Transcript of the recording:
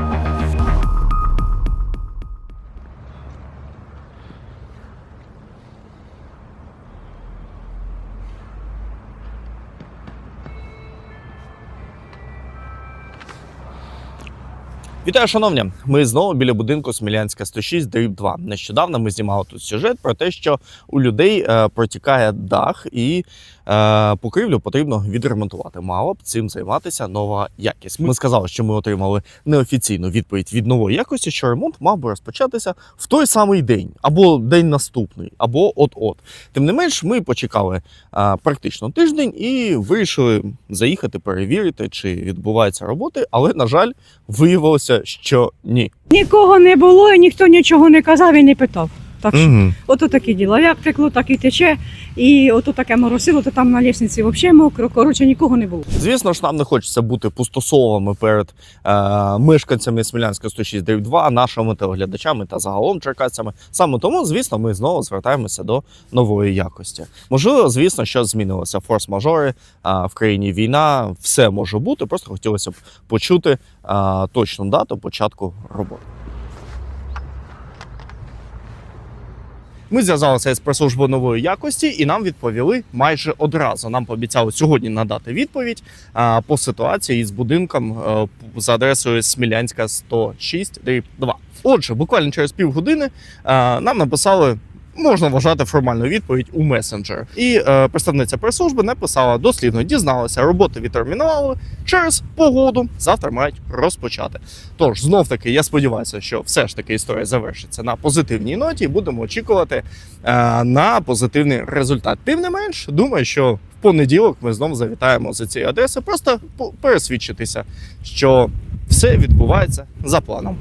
Thank you. Вітаю, шановні! Ми знову біля будинку Смілянська 106, дріб 2. Нещодавно ми знімали тут сюжет про те, що у людей е, протікає дах і е, покрівлю потрібно відремонтувати. Мало б цим займатися нова якість. Ми сказали, що ми отримали неофіційну відповідь від нової якості, що ремонт мав би розпочатися в той самий день, або день наступний, або от-от. Тим не менш, ми почекали е, практично тиждень і вирішили заїхати перевірити, чи відбуваються роботи, але на жаль, виявилося, що ні. Нікого не було і ніхто нічого не казав і не питав. Так що, Мгм. ото такі діла. Як текло, так і тече. І ото таке моросило, то там на лісниці взагалі мокро. Коротше, нікого не було. Звісно ж, нам не хочеться бути пустосовами перед е, мешканцями Смілянська 106 2, нашими телеглядачами та загалом черкасцями. Саме тому, звісно, ми знову звертаємося до нової якості. Можливо, звісно, що змінилося. Форс-мажори е, в країні війна, все може бути. Просто хотілося б почути е, точну дату початку роботи. Ми зв'язалися з прес-службою нової якості, і нам відповіли майже одразу. Нам пообіцяли сьогодні надати відповідь по ситуації з будинком е, за адресою Смілянська 106 2. Отже, буквально через півгодини е, нам написали. Можна вважати формальну відповідь у месенджер. І е, представниця прес-служби написала дослівно, дізналася, роботи відтермінували через погоду. Завтра мають розпочати. Тож знов таки я сподіваюся, що все ж таки історія завершиться на позитивній ноті, і будемо очікувати е, на позитивний результат. Тим не менш, думаю, що в понеділок ми знову завітаємо за цією адресою, просто пересвідчитися, що все відбувається за планом.